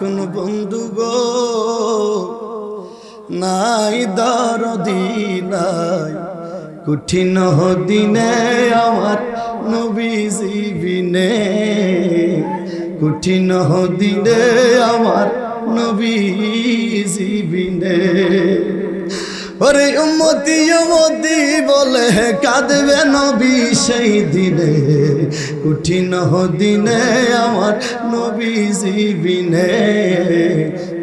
কোন বন্ধু গো? নাই দরদি, নাই। কঠিন দিনে আমার নবী জীবিনে কঠিন দিনে আমার নবী জীবিনে ওরে উম্মতি উম্মতি বলে কাঁদবে নবী সেই দিনে। কঠিন দিনে আমার নবী জীবিনে।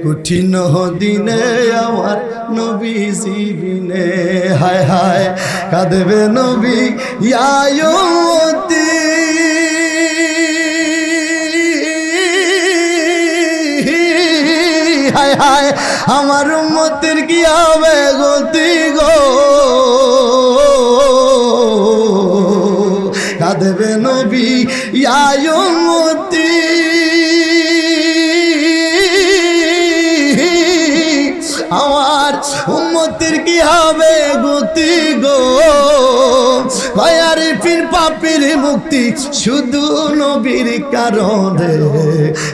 কঠিন দিনে আমার নবী জীবিনে। হায় হায় কাঁদবে নবী ইয়ায়তি হায় হায়, আমার উম্মতের কি হবে গতি গো? কাঁদবে নবী ইয়ায়মতি আমার উম্মতের কি হবে গতি গো? ভয়ারি ফির পাপির মুক্তি শুধু নবীর কারণে।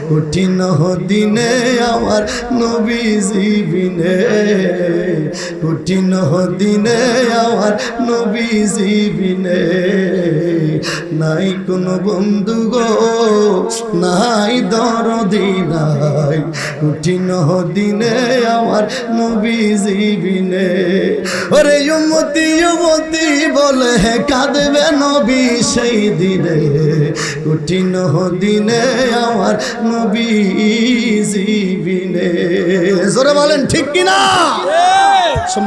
কঠিন দিনে আমার নবী জীবিনে কঠিন দিনে আমার নবী জীবিনে নাই কোনো বন্ধু গো, নাই দরদি নাই। কঠিন দিনে আমার নবী জীবিনে ওরে ইমতি ইমতি বলে কাঁদবে নবী সেই দিনে। কঠিন দিনে আমার নবী জীবিনে জোরে বলেন, ঠিক কিনা?